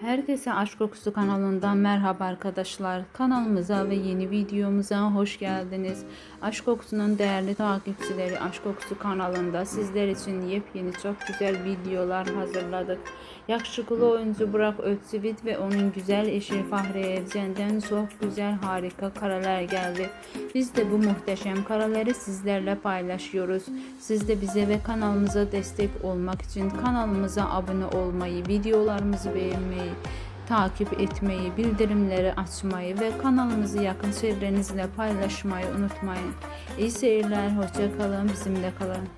Herkese Aşk Kokusu kanalından merhaba arkadaşlar. Kanalımıza ve yeni videomuza hoş geldiniz. Aşk Kokusu'nun değerli takipçileri Aşk Kokusu kanalında sizler için yepyeni çok güzel videolar hazırladık. Yakışıklı oyuncu Burak Özçivit ve onun güzel eşi Fahriye Evcen'den çok güzel harika kareler geldi. Biz de bu muhteşem kareleri sizlerle paylaşıyoruz. Siz de bize ve kanalımıza destek olmak için kanalımıza abone olmayı, videolarımızı takip etmeyi, bildirimleri açmayı ve kanalımızı yakın çevrenizle paylaşmayı unutmayın. İyi seyirler, hoşça kalın, bizimle kalın.